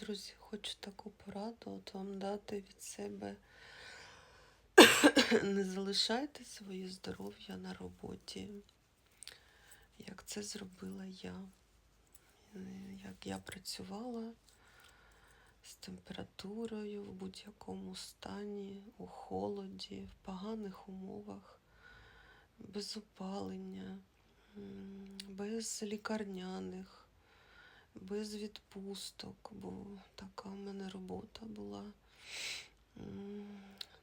Друзі, хочу таку пораду от вам дати від себе. Не залишайте своє здоров'я на роботі, як це зробила я. Як я працювала з температурою в будь-якому стані, у холоді, в поганих умовах, без опалення, без лікарняних без відпусток, бо така в мене робота була.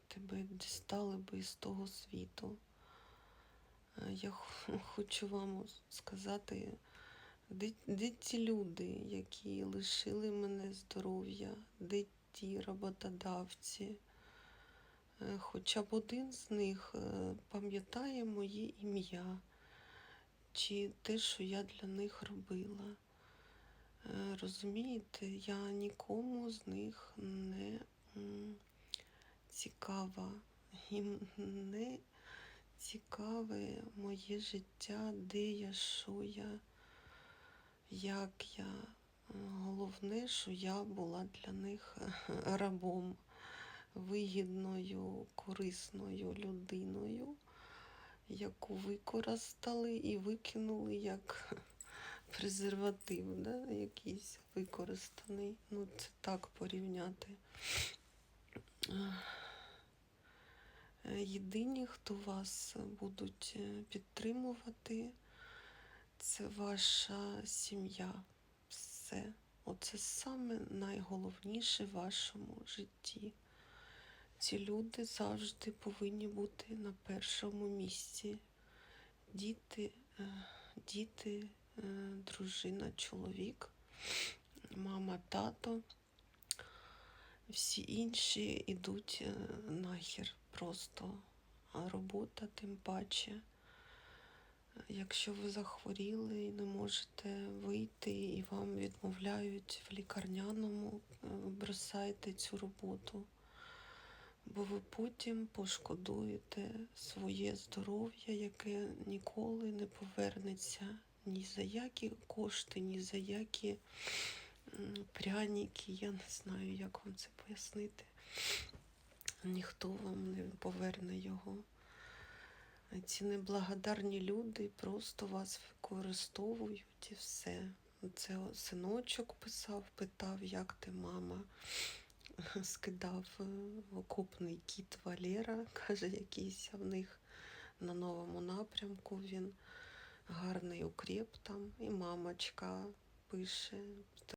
Тебе дістали би із того світу. Е, Я хочу вам сказати, де, де ті люди, які лишили мене здоров'я, де ті роботодавці. Е, Хоча б один з них е, пам'ятає моє ім'я чи те, що я для них робила. Е, Розумієте, я нікому з них не цікава. Їм не цікаве моє життя, де я, що я, як я. Головне, що я була для них рабом, вигідною, корисною людиною, яку використали і викинули як презерватив, да? якийсь використаний. Ну, це так порівняти. Єдині, хто вас будуть е, підтримувати, це ваша сім'я. Все. Оце саме найголовніше в вашому житті. Ці люди завжди повинні бути на першому місці. Діти, е, діти, дружина, чоловік, мама, тато. Всі інші йдуть е, нахер просто. А робота тим паче. Якщо ви захворіли і не можете вийти, і вам відмовляють в лікарняному, е, бросайте цю роботу, бо ви потім пошкодуєте своє здоров'я, яке ніколи не повернеться ні за які кошти, ні за які пряники. Я не знаю, як вам це пояснити. Ніхто вам не поверне його. Ці неблагодарні люди просто вас використовують і все. Це синочок писав, питав, як ти, мама. Скидав е, окопний кіт Валера, каже, якийсь в них на новому напрямку він гарний укріп там. І мамочка пише,